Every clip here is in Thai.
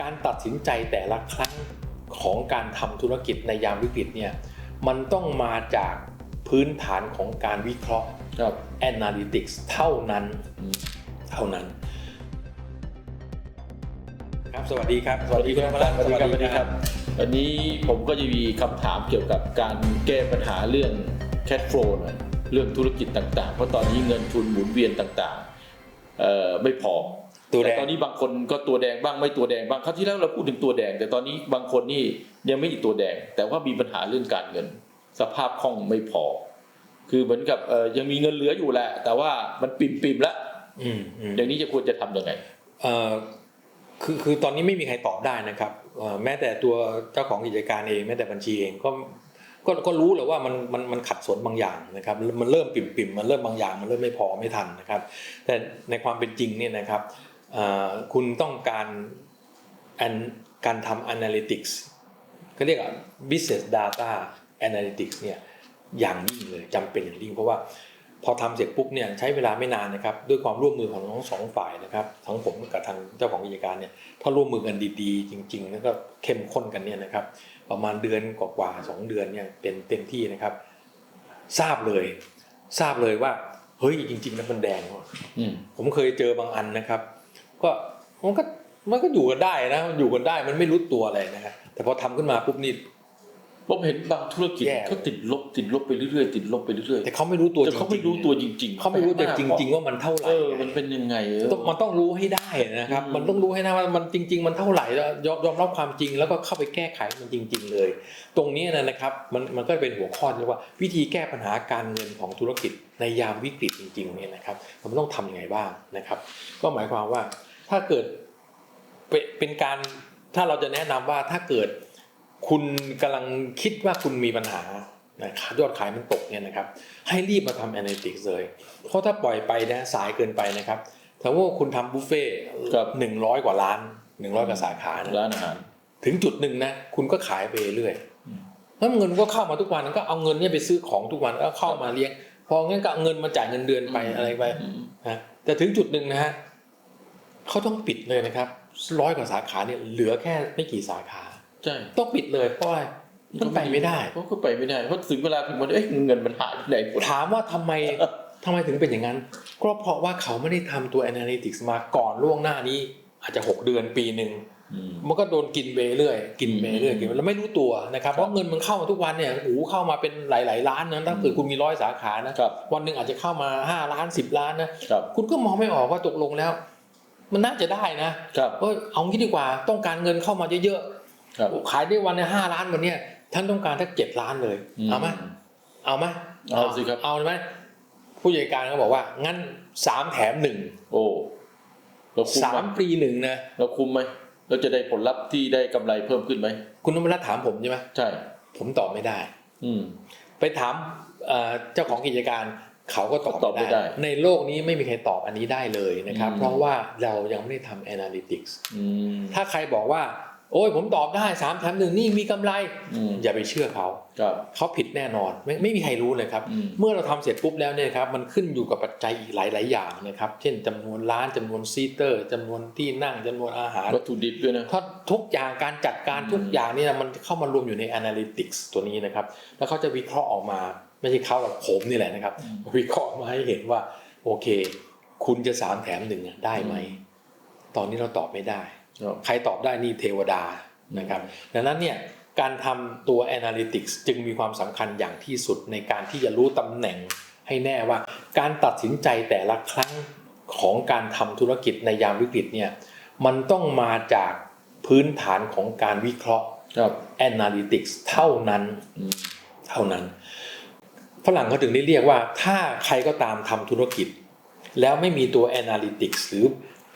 การตัดสินใจแต่ละครั้งของการทำธุรกิจในยามวิกฤตเนี่ยมันต้องมาจากพื้นฐานของการวิเคราะห์ครับ analytics เท่านั้นอืมเท่านั้น ครับสวัสดีครับ สวัสดีครับณพสวัสดีครับสวัสดีครับวันนี้ผมก็จะมีคำถามเกี่ยวกับการแก้ปัญหาเรื่อง cash flow หน่อยเรื่องธุรกิจต่างๆ เพราะตอนนี้เงินทุนหมุนเวียนต่างๆเอ่อไม่พอ ตัวแดแต่ง ตอนนี้บางคนก็ตัวแดงบ้างไม่ตัวแดงบ้างคราวที่แล้วเราพูดถึงตัวแดง แต่ตอนนี้บางคนนี่ยังไม่มีตัวแดง แต่ว่ามีปัญหาเรื่องการเงิน สภาพคล่องไม่พอ คือเหมือนกับเอ่อยังมีเงินเหลืออยู่แหละ แต่ว่ามันปิ่มๆแล้วอืมอืม อย่างนี้จะควรจะทำยังไง เอ่อคือคือตอนนี้ไม่มีใครตอบได้นะครับเอ่อแม้แต่ตัวเจ้าของกิจการเองแม้แต่บัญชีเองก็ก็ก็รู้เลยว่ามันมันมันขัดสนบางอย่างนะครับมันเริ่มปิ่มปิ่มๆมันเริ่มบางอย่างมันเริ่มไม่พอไม่ทันนะครับ แต่ในความเป็นจริงเนี่ยนะครับเอ่อ คุณต้องการอันการทำ analytics ก็เรียกว่า business data analytics เนี่ยอย่างยิ่งเลยจำเป็นอย่างยิ่งเพราะว่าพอทำเสร็จปุ๊บเนี่ยใช้เวลาไม่นานนะครับด้วยความร่วมมือของทั้งสองฝ่ายนะครับทั้งผมกับทางเจ้าของกิจการเนี่ยถ้าร่วมมือกันดีๆ จริงๆแล้วก็เข้มข้นกันเนี่ยนะครับประมาณเดือนกว่าๆสองเดือนเนี่ยเป็นเต็มที่นะครับ ทราบเลย ทราบเลยว่าเฮ้ยจริงๆแล้วมันแดงว่ะอืมผมเคยเจอบางอันนะครับ ก็มันก็มันก็อยู่กันได้นะอยู่กันได้มันไม่รู้ตัวอะไรนะครับแต่พอทำขึ้นมาปุ๊บนี่ผมเห็นบางธุรกิจแย่เขาติดลบติดลบไปเรื่อยๆติดลบไปเรื่อยแต่เขาไม่รู้ๆตัวแต่จริงๆเขาไม่รู้ตัวจริง ๆเขาไม่รู้ตัวจริง ๆ ว่ามันเท่าไหร่เออมันเป็นยังไงเออต้องมันต้องรู้ให้ได้นะครับอืมมันต้องรู้ให้ได้ว่ามันจริง ๆ มันเท่าไหร่แล้วยอมยอมรับความจริงแล้วก็เข้าไปแก้ไขมันจริง ๆ เลย ตรงนี้นะครับมันมันก็เป็นหัวข้อที่เรียกว่า วิธีแก้ปัญหาการเงินของธุรกิจ ในยามวิกฤตจริงๆเนี่ยนะครับมันต้องทำยังไงบ้างนะครับ ก็หมายความว่าถ้าเกิดเป็นเป็นการถ้าเราจะแนะนำว่าถ้าเกิดคุณกำลังคิดว่าคุณมีปัญหานะครับยอดขายมันตกเนี่ยนะครับให้รีบมาทำ analytics เลย เพราะถ้าปล่อยไปนะสายเกินไปนะครับถ้าว่าคุณทำบุฟเฟ่หนึ่งร้อยกว่าล้านหนึ่งร้อยกว่าสาขานะร้านอาหารถึงจุดหนึ่งนะคุณก็ขายไปเรื่อยอืมแล้วเงินก็เข้ามาทุกวันก็เอาเงินเนี่ยไปซื้อของทุกวันแล้วเข้ามาเลี้ยง พองั้นก็เอาเงินมาจ่ายเงินเดือนไปอะไรไปอืมนะแต่ถึงจุดหนึ่งนะฮะเขาต้องปิดเลยนะครับร้อยกว่าสาขาเนี่ยเหลือแค่ไม่กี่สาขาใช่ต้องปิดเลยเพราะอะไรมันไปไม่ได้เพราะก็ไปไม่ได้เพราะถึงเวลาถึงวันเอ๊ะเงินมันหายไปไหนหมดถามว่าทำไมทำไมถึงเป็นอย่างนั้นก็เพราะว่าเขาไม่ได้ทำตัว analytics มาก่อนล่วงหน้านี้ อาจจะ 6 เดือนปีหนึ่งอื มมันก็โดนกินไปเรื่อยกินไปเรื่อยกินไปแล้วไม่รู้ตัวนะครับครับเพราะเงินมันเข้ามาทุกวันเนี่ยโอ้โหเข้ามาเป็นหลาย ๆ ล้านนะถ้าเกิดคุณมีร้อยสาขานะครับวันหนึ่งอาจจะเข้ามา 5 ล้าน 10 ล้านนะครับคุณก็มองไม่ออกว่าตกลงแล้ว มันน่าจะได้นะครับเออเอางี้ดีกว่าต้องการเงินเข้ามาเยอะครับๆขายได้วันละห้าล้านวันเนี้ยท่านต้องการทักเจ็ดล้านเลยเอาไหมเอาไหมเอาสิครับเอาไหมผู้จัดการก็บอกว่างั้นสามแถมหนึ่งโอ้เราคุ้มสามไหมปีหนึ่งนะเราคุ้มไหม เราจะได้ผลลัพธ์ที่ได้กำไรเพิ่มขึ้นไหม คุณนพรัตน์ถามผมใช่ไหมใช่ ผมตอบไม่ได้ อืมไปถามเอ่อเจ้าของกิจการเขาก็ตอบตอบไม่ไม่ได้ได้ ในโลกนี้ไม่มีใครตอบอันนี้ได้เลยนะครับอืมเพราะว่าเรายังไม่ได้ทำ analytics อืมถ้าใครบอกว่า โอ้ยผมตอบได้สามแถมหนึ่งนี่มีกำไรอืมอย่าไปเชื่อเขาครับเขาผิดแน่นอนไม่ไม่มีใครรู้เลยครับอืมเมื่อเราทำเสร็จปุ๊บแล้วเนี่ยครับมันขึ้นอยู่กับปัจจัยอีกหลาย ๆ อย่างนะครับ เช่นจำนวนร้านจำนวนซีเตอร์จำนวนที่นั่งจำนวนอาหารวัตถุดิบด้วยนะถ้าทุกอย่างการจัดการอืมทุกอย่างเนี่ยมันเข้ามารวมอยู่ใน analytics ตัวนี้นะครับ แล้วเขาจะวิเคราะห์ออกมาไม่ใช่เขาหรอกผมนี่แหละนะครับ วิเคราะห์มาให้เห็นว่า โอเค คุณจะสามแถมหนึ่งอะได้ไหมตอนนี้เราตอบไม่ได้ครับ ใครตอบได้นี่เทวดานะครับดังนั้นเนี่ยการทำตัว analytics จึงมีความสำคัญอย่างที่สุดในการที่จะรู้ตำแหน่งให้แน่ว่า การตัดสินใจแต่ละครั้งของการทำธุรกิจในยามวิกฤตเนี่ยมันต้องมาจากพื้นฐานของการวิเคราะห์ analytics เท่านั้นเท่านั้นฝรั่งเขาถึงได้เรียกว่าถ้าใครก็ตามทำธุรกิจ แล้วไม่มีตัว analytics หรือ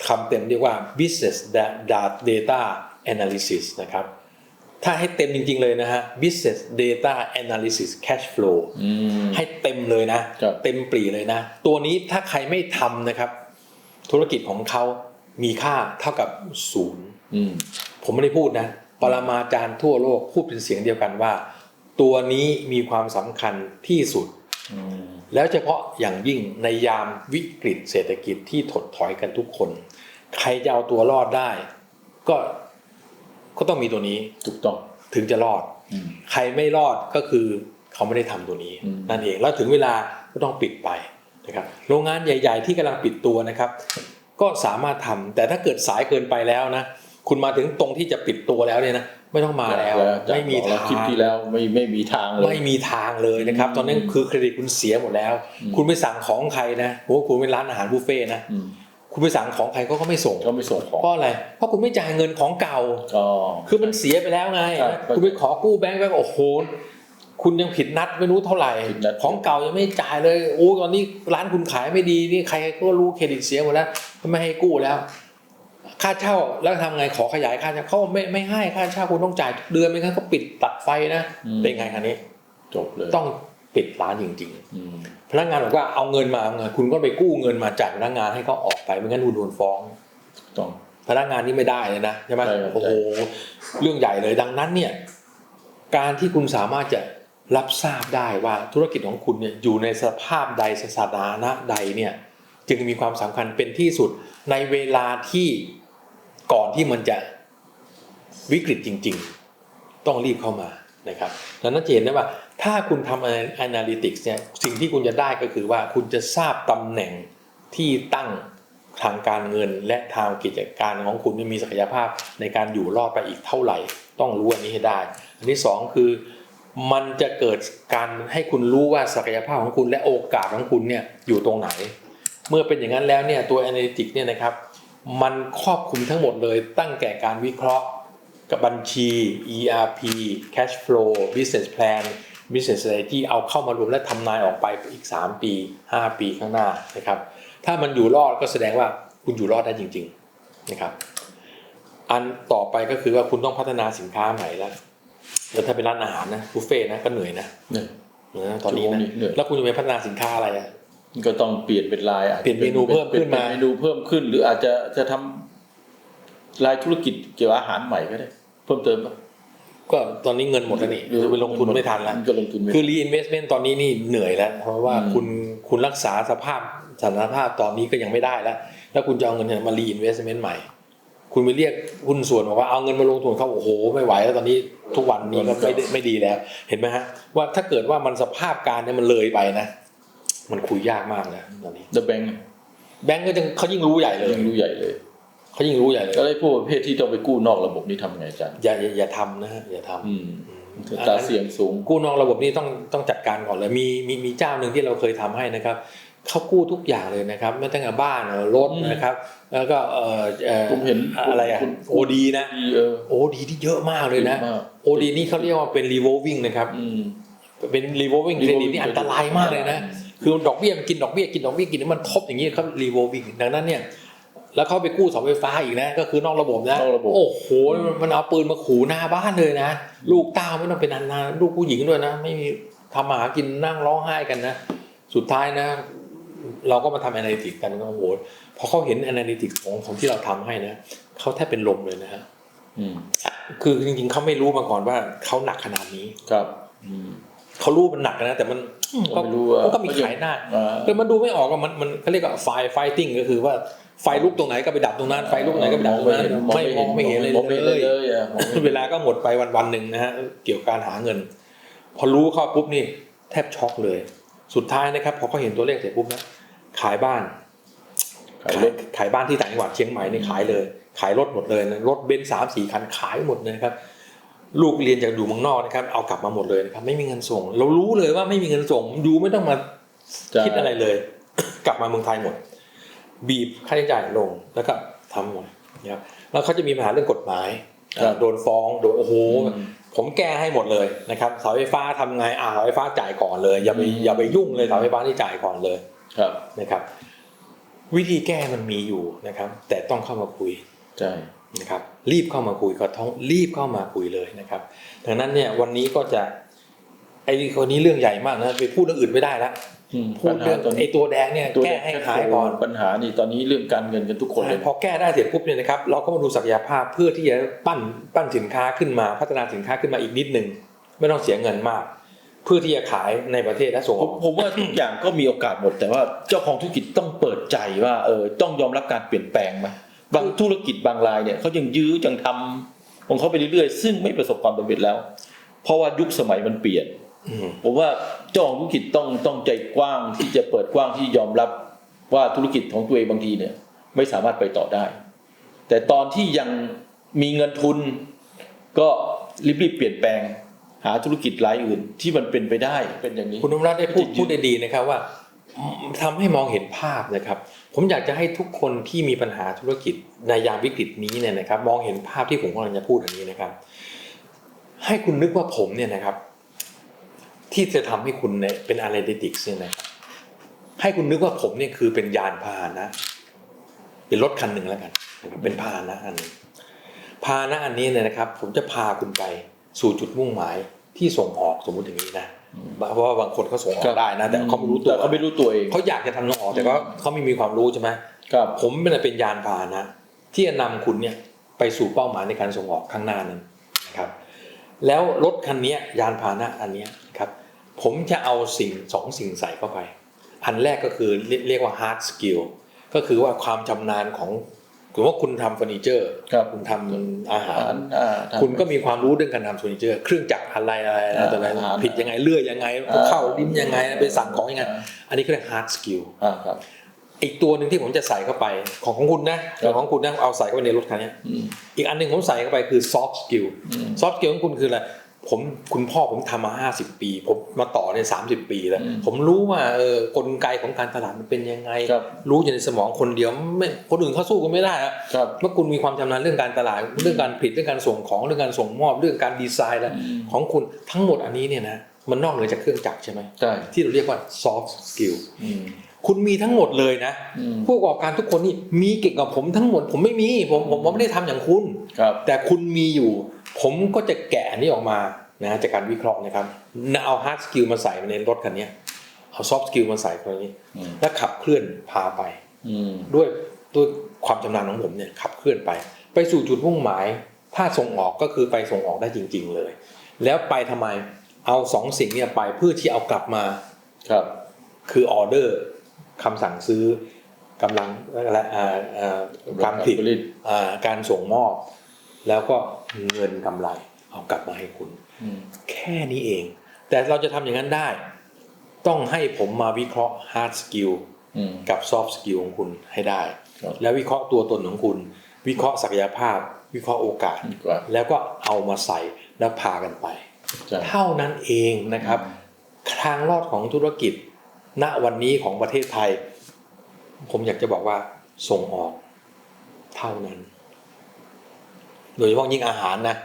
คำเต็มเรียกว่า business data analysis นะครับ ถ้าให้เต็มจริงๆเลยนะฮะ business data analysis cash flow อืมให้เต็มเลยนะครับเต็มปรีเลยนะ ตัวนี้ถ้าใครไม่ทำนะครับ ธุรกิจของเขามีค่าเท่ากับศูนย์อืมผมไม่ได้พูดนะ ปรมาจารย์ทั่วโลกพูดเป็นเสียงเดียวกันว่า ตัวนี้มีความสำคัญที่สุดอืม แล้วเฉพาะอย่างยิ่งในยามวิกฤตเศรษฐกิจที่ถดถอยกันทุกคน ใครจะเอาตัวรอดได้ ก็ก็ต้องมีตัวนี้ถูกต้องถึงจะรอดอืมใครไม่รอดก็คือเขาไม่ได้ทำตัวนี้อืมนั่นเองแล้วถึงเวลาก็ต้องปิดไปนะครับ โรงงานใหญ่ ๆ ที่กำลังปิดตัวนะครับ ก็สามารถทำแต่ถ้าเกิดสายเกินไปแล้วนะคุณมาถึงตรงที่จะปิดตัวแล้วเนี่ยนะ ไม่ต้องมาแล้วจากไม่มีบอกแล้ทาวงคลิปที่แล้วไม่ไม่มีทางเลยไม่มีทางเลยนะครับอืมตอนนั้นคือเครดิตคุณเสียหมดแล้วอืมคุณไปสั่งของใครนะโอ้คุณเป็นร้านอาหารบุฟเฟ่ต์นะอืมคุณไปสั่งของใครก็ก็ไม่ส่งก็ไม่ส่งของเพราะอะไรเพราะคุณไม่จ่ายเงินของเก่าอ๋อคือมันเสียไปแล้วไงใช่คุณไปขอกู้แบงก์ไปโอ้โหคุณยังผิดนัดไม่รู้เท่าไหร่ผิดนัดของเก่ายังไม่จ่ายเลยโอ้ตอนนี้ร้านคุณขายไม่ดีนี่ใครก็รู้เครดิตเสียหมดแล้วไม่ให้กู้แล้ว ค่าเช่าแล้วทำไงขอขยายค่าเช่าเขาไม่ไม่ให้ค่าเช่าคุณต้องจ่ายทุกเดือนไม่งั้นก็ปิดตัดไฟนะอืมเป็นไงคันนี้ จบเลยต้องปิดร้านจริงอืมๆพนักงานบอกว่าเอาเงินมาเอาเงินคุณก็ไปกู้เงินมาจ่ายพนักงานให้เขาออกไปไม่งั้นคุณโดนฟ้องถูกต้องพนักงานนี่ไม่ได้เลยนะใช่ไหมใช่ครับโอ้โหเรื่องใหญ่เลยดังนั้นเนี่ย การที่คุณสามารถจะรับทราบได้ว่าธุรกิจของคุณเนี่ยอยู่ในสภาพใดสถานะใดเนี่ย จึงมีความสำคัญเป็นที่สุดในเวลาที่ ก่อนที่มันจะวิกฤตจริง ๆ ต้องรีบเข้ามานะครับดังนั้นจะเห็นได้ว่าถ้าคุณทำ analytics เนี่ยสิ่งที่คุณจะได้ก็คือว่าคุณจะทราบตำแหน่งที่ตั้งทางการเงินและทางกิจการของคุณมีศักยภาพในการอยู่รอดไปอีกเท่าไหร่ ต้องรู้อันนี้ให้ได้ อันที่สองคือมันจะเกิดการให้คุณรู้ว่าศักยภาพของคุณและโอกาสของคุณเนี่ยอยู่ตรงไหน เมื่อเป็นอย่างนั้นแล้วเนี่ยตัว Analytics เนี่ยนะครับ มันครอบคลุมทั้งหมดเลยตั้งแต่การวิเคราะห์กับบัญชี ERP Cash Flow Business Plan Business Strategy เอาเข้ามารวมและทำนายออกไปอีก 3 ปี 5 ปีข้างหน้านะครับ ถ้ามันอยู่รอดก็แสดงว่าคุณอยู่รอดได้จริง ๆนะครับ อันต่อไปก็คือว่าคุณต้องพัฒนาสินค้าใหม่แล้วแล้วถ้าเป็นร้านอาหารนะบุฟเฟ่ต์นะก็เหนื่อยนะเนี่ยนะตอนนี้ชั่วโมนะงนี้เหนื่อยแล้วคุณจะไปพัฒนาสินค้าอะไรอะ ก็ต้องเปลี่ยนเป็นลายอะเปลี่ยนเมนูเพิ่มขึ้นมาเปลี่ยเมนูเพิ่มขึ้น หรืออาจจะจะทำลายธุรกิจเกี่ยวกับอาหารใหม่ก็ได้ เพิ่มเติมปะก็ตอนนี้เงินหมดแล้วนี่จะไปลงทุนไม่ทันแล้ว ก็ลงทุนไม่คือ reinvestment ตอนนี้นี่เหนื่อยแล้ว เพราะว่าอืม คุณคุณรักษาสภาพสถานภาพตอนนี้ก็ยังไม่ได้แล้ว แล้วคุณจะเอาเงินเนี่ยมา reinvestment ใหม่ คุณไปเรียกหุ้นส่วนบอกว่าเอาเงินมาลงทุนเขาโอ้โหไม่ไหวแล้วตอนนี้ทุกวันนี้ก็ไม่ได้ไม่ดีแล้ว เห็นไหมฮะว่าถ้าเกิดว่ามันสภาพการเนี่ยมันเลยไปนะ มันคุยยากมากแล้วตอนนี้เดอะแบงก์แบงก์ก็ยังเขายิ่งรู้ใหญ่เลยยังรู้ใหญ่เลยเขายิ่งรู้ใหญ่เลย ก็ได้พวกประเภทที่ต้องไปกู้นอกระบบนี่ทำไงอาจารย์อย่าอย่าอย่าทำนะฮะอย่าทำ อืมอืมอัตราเสี่ยงสูง กู้นอกระบบนี่ต้องต้องจัดการก่อนเลยมีมีมีเจ้าหนึ่งที่เราเคยทำให้นะครับเขากู้ทุกอย่างเลยนะครับไม่ตั้งแต่บ้านรถอืมนะครับ แล้วก็เอ่อเอ่อผมเห็นอะไรอะคุณ โอดีนะดีเออโอดีที่เยอะมากเลยนะมากโอดีนี่เขาเรียกว่าเป็น revolving นะครับ อืม เป็น revolving credit revolving นี่อันตรายมากเลยนะ คือดอกเบี้ยมันกินดอกเบี้ยกินดอกเบี้ยกินแล้วมันทบอย่างนี้เขา revolving ดังนั้นเนี่ยแล้วเขาไปกู้เสาไฟฟ้าอีกนะ ก็คือนอกระบบนะนอกระบบโอ้โหมันเอาปืนมาขู่หน้าบ้านเลยนะ ลูกเต้าไม่ต้องเป็นอันนาลูกผู้หญิงด้วยนะ ไม่มีทำมาหากินนั่งร้องไห้กันนะ สุดท้ายนะ เราก็มาทำ analytics กันก็โอ้โหพอเขาเห็น analytics ของของที่เราทำให้นะเขาแทบเป็นลมเลยนะฮะอืมคือจริงๆเขาไม่รู้มาก่อนว่าเขาหนักขนาดนี้ครับอืมเขารู้มันหนักนะแต่มัน ก็ไม่รู้ว่ามันก็มีขายหน้าอ่าแต่มันดูไม่ออกว่ามันมันเขาเรียกว่าไฟไฟติ้งก็คือว่าไฟลุกตรงไหนก็ไปดับตรงนั้นไฟลุกตรงไหนก็ไปดับตรงนั้นไม่มองไม่เห็นเลยมองไม่เห็นเลเลยยเลยอะมองไม่เห็นเวลาก็หมดไปวันวันๆหนึ่งนะฮะเกี่ยวกับการหาเงิน พอรู้เข้าปุ๊บนี่แทบช็อกเลย สุดท้ายนะครับพอเขาเห็นตัวเลขเสร็จปุ๊บนะขายบ้านขายขารยถขายบ้านที่ต่างจังหวัดเชียงใหม่นี่ขายเลย ขายรถหมดเลยนะรถเบนซ์สามสี่คันขายหมดเลยนะครับ ลูกเรียนจากอยู่เมืองนอกนะครับเอากลับมาหมดเลยนะครับไม่มีเงินส่ง เรารู้เลยว่าไม่มีเงินส่งยูไม่ต้องมาใช่คิดอะไรเลย กลับมาเมืองไทยหมด บีบค่าใช้จ่ายลงแล้วก็ทำหมดนะครับแล้วเขาจะมีปัญหาเรื่องกฎหมายครับโดนฟ้องโดนโอ้โหอืมผมแก้ให้หมดเลยนะครับเสาไฟฟ้าทำไงอ่าเสาไฟฟ้าจ่ายก่อนเลย อย่าไปอืมอย่าไปยุ่งเลยเสาไฟฟ้าที่จ่ายก่อนเลยครับนะครับ วิธีแก้มันมีอยู่นะครับ แต่ต้องเข้ามาคุยใช่ นะครับรีบเข้ามาคุยก็ต้องรีบเข้ามาคุยเลยนะครับดังนั้นเนี่ยวันนี้ก็จะไอ้คนนี้เรื่องใหญ่มากนะไปพูดเรื่องอื่นไม่ได้แล้วอืมพูดเรื่องปัญหาตอนไอ้นี้ตัวแดงเนี่ยตัวแก้ให้หายก่อนปัญหานี่ตอนนี้เรื่องการเงินกันทุกคนเลยพอแก้ได้เสร็จปุ๊บเนี่ยนะครับเราก็มาดูศักยภาพเพื่อที่จะปั้นปั้นสินค้าขึ้นมาพัฒนาสินค้าขึ้นมาอีกนิดหนึ่งไม่ต้องเสียเงินมาก เพื่อที่จะขายในประเทศและส่งผอมอกผมว่าทุกอย่างก็มีโอกาสหมดแต่ว่าเจ้าของธุรกิจต้องเปิดใจว่าเออต้องยอมรับการเปลี่ยนแปลงไหม บางธุรกิจบางรายเนี่ยเขายังยื้อยังทำของเขาไปเรื่อยๆซึ่งไม่ประสบความสำเร็จแล้ว เพราะว่ายุคสมัยมันเปลี่ยนอืมผมว่าเจ้าของธุรกิจต้องต้องใจกว้างที่จะเปิดกว้างที่ยอมรับว่าธุรกิจของตัวเองบางทีเนี่ย ไม่สามารถไปต่อได้ แต่ตอนที่ยังมีเงินทุน ก็รีบๆเปลี่ยนแปลงหาธุรกิจรายอื่น ที่มันเป็นไปได้เป็นอย่างนี้ คุณนมรัตน์ได้พูดจริงๆพูดได้ดีนะครับว่าทำให้มองเห็นภาพนะครับ ผมอยากจะให้ทุกคนที่มีปัญหาธุรกิจในยามวิกฤตนี้เนี่ยนะครับ มองเห็นภาพที่ผมกำลังจะพูดอันนี้นะครับ ให้คุณนึกว่าผมเนี่ยนะครับ ที่จะทำให้คุณเนี่ยเป็นอะไรดิติกเนี่ยนะครับให้คุณนึกว่าผมเนี่ยคือเป็นยานพาหนะ เป็นรถคันหนึ่งแล้วกัน เป็นพาหนะอันนึงพาหนะอันนี้เนี่ยนะครับ ผมจะพาคุณไปสู่จุดมุ่งหมายที่ส่งออกสมมุติอย่างนี้นะ เพราะว่าบางคนเขาส่งออกได้นะแต่เขาไม่รู้ตัวแต่เขาไม่รู้ตัวเองเขาอยากจะทำส่งออกแต่ก็เขาไม่มีความรู้ใช่ไหมครับผมเป็นเป็นยานพาหนะ ที่จะนำคุณเนี่ยไปสู่เป้าหมายในการส่งออกข้างหน้านั้นนะครับ แล้วรถคันเนี้ยยานพาหนะอันเนี้ยครับ ผมจะเอาสิ่งสองสิ่งใส่เข้าไป อันแรกก็คือเรียกเรียกว่า hard skill ก็คือว่าความชำนาญของ ถือว่าคุณทำเฟอร์นิเจอร์ครับคุณทำอาหารอ่าทำคุณก็มีความรู้เรื่องการทำเฟอร์นิเจอร์ เครื่องจักรอะไรอะไรอะไรอ่าต่ออะไรอาหารผิดยังไงเลื่อยยังไงอ่าเข้าลิ้นยังไงไปสั่งของยังไงอันนี้คือเรียก hard skill อ่าครับอีกตัวหนึ่งที่ผมจะใส่เข้าไปของของคุณนะครับของคุณนะเอาใส่เข้าไปในรถคันเนี้ยอืมอีกอันหนึ่งผมใส่เข้าไปคือ soft skill อืม soft skill ของคุณคืออะไร ผมคุณพ่อผมทำมา50ปี ผมมาต่อใน30ปีแล้วอืมผมรู้ว่าเออกลไกของการตลาดมันเป็นยังไงครับรู้อยู่ในสมองคนเดียวไม่คนอื่นเขาสู้กันไม่ได้อะครับเมื่อคุณมีความชำนาญเรื่องการตลาด เรื่องการผลิตเรื่องการส่งของเรื่องการส่งมอบเรื่องการดีไซน์แล้วอืมของคุณทั้งหมดอันนี้เนี่ยนะมันนอกเหนือจากเครื่องจักรใช่ไหมใช่ที่เราเรียกว่า soft skill อืมคุณมีทั้งหมดเลยนะอืมผู้ประกอบการทุกคนนี่มีเก่งกับผมทั้งหมด ผมไม่มีผมผมผมไม่ได้ทำอย่างคุณครับแต่คุณมีอยู่ ผมก็จะแกะอันนี้ออกมานะจากการวิเคราะห์นะครับเอา hard skill มาใส่ในรถคันเนี้ยเอา soft skill มาใส่ตรงนี้อืมแล้วขับเคลื่อนพาไปอืมด้วยด้วยความชำนาญของผมเนี่ยขับเคลื่อนไป ไปสู่จุดมุ่งหมาย ถ้าส่งออกก็คือไปส่งออกได้จริง ๆ เลย แล้วไปทำไมเอาสองสิ่งเนี่ยไปเพื่อที่เอากลับมาครับ คือออเดอร์คำสั่งซื้อกำลังและอ่าอ่าการผลิตผลิตอ่าการส่งมอบ แล้วก็ เงินกำไร เอากลับมาให้คุณอืมแค่นี้เอง แต่เราจะทำอย่างนั้นได้ ต้องให้ผมมาวิเคราะห์ hard skill อืมกับ soft skill ของคุณให้ได้ครับแล้ววิเคราะห์ตัวตนของคุณ วิเคราะห์ศักยภาพ วิเคราะห์โอกาสดีกว่าแล้วก็เอามาใส่แล้วพากันไปใช่เท่านั้นเองนะครับ ทางรอดของธุรกิจ ณวันนี้ของประเทศไทย ผมอยากจะบอกว่าส่งออก เท่านั้น โดยเฉพาะยิ่งอาหารนะ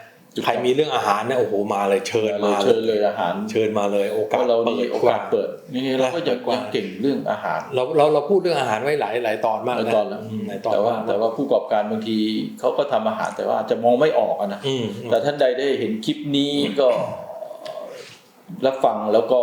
ใครมีเรื่องอาหารนะโอ้โหมาเลยเชิญมาเลเชิญยเลยอาหารเชิญมาเลยโอกาเพสราะเราเปินี่ดโอกกาว้าสงเปิดนี่เราก็ยังกว้างยังเก่งเรื่องอาหาร เราเราเราพูดเรื่องอาหารไว้หลายหลายตอนมากหลายนะตอนแล้วมหลายตอนแต่ว่ามกแต่ว่าผู้ประกอบการบางทีเขาก็ทำอาหารแต่ว่าอาจจะมองไม่ออกอะนะอืมแต่ท่านใดได้เห็นคลิปนี้ก็รับฟังแล้วก็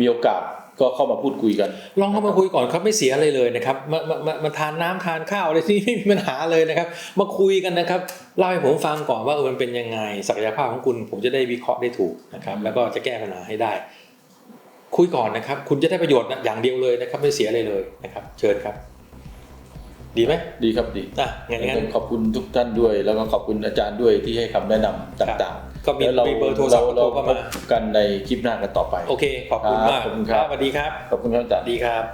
มีโอกาส ก็เข้ามาพูดคุยกัน ลองเข้ามาคุยก่อนครับไม่เสียอะไรเลยนะครับมามามามาทานน้ำทานข้าวอะไรที่ไม่มีปัญหาเลยนะครับ มาคุยกันนะครับเล่าให้ผมฟังก่อนว่าเออมันเป็นยังไงศักยภาพของคุณ ผมจะได้วิเคราะห์ได้ถูกนะครับ แล้วก็จะแก้ปัญหาให้ได้ คุยก่อนนะครับ คุณจะได้ประโยชน์อย่างเดียวเลยนะครับ ไม่เสียอะไรเลยนะครับ เชิญครับ ดีไหมดีครับดีอะงั้นงั้นต้องขอบคุณทุกท่านด้วย แล้วก็ขอบคุณอาจารย์ด้วยที่ให้คำแนะนำต่างๆ ก็มีแล้วเรามีเบอร์โทรศัพท์เราโทรเข้าพมาบกันในคลิปหน้ากันต่อไป โอเค ขอบคุณมากครับขอบคุณครับสวัสดีครับ ขอบคุณครับอาจารย์ดีครับ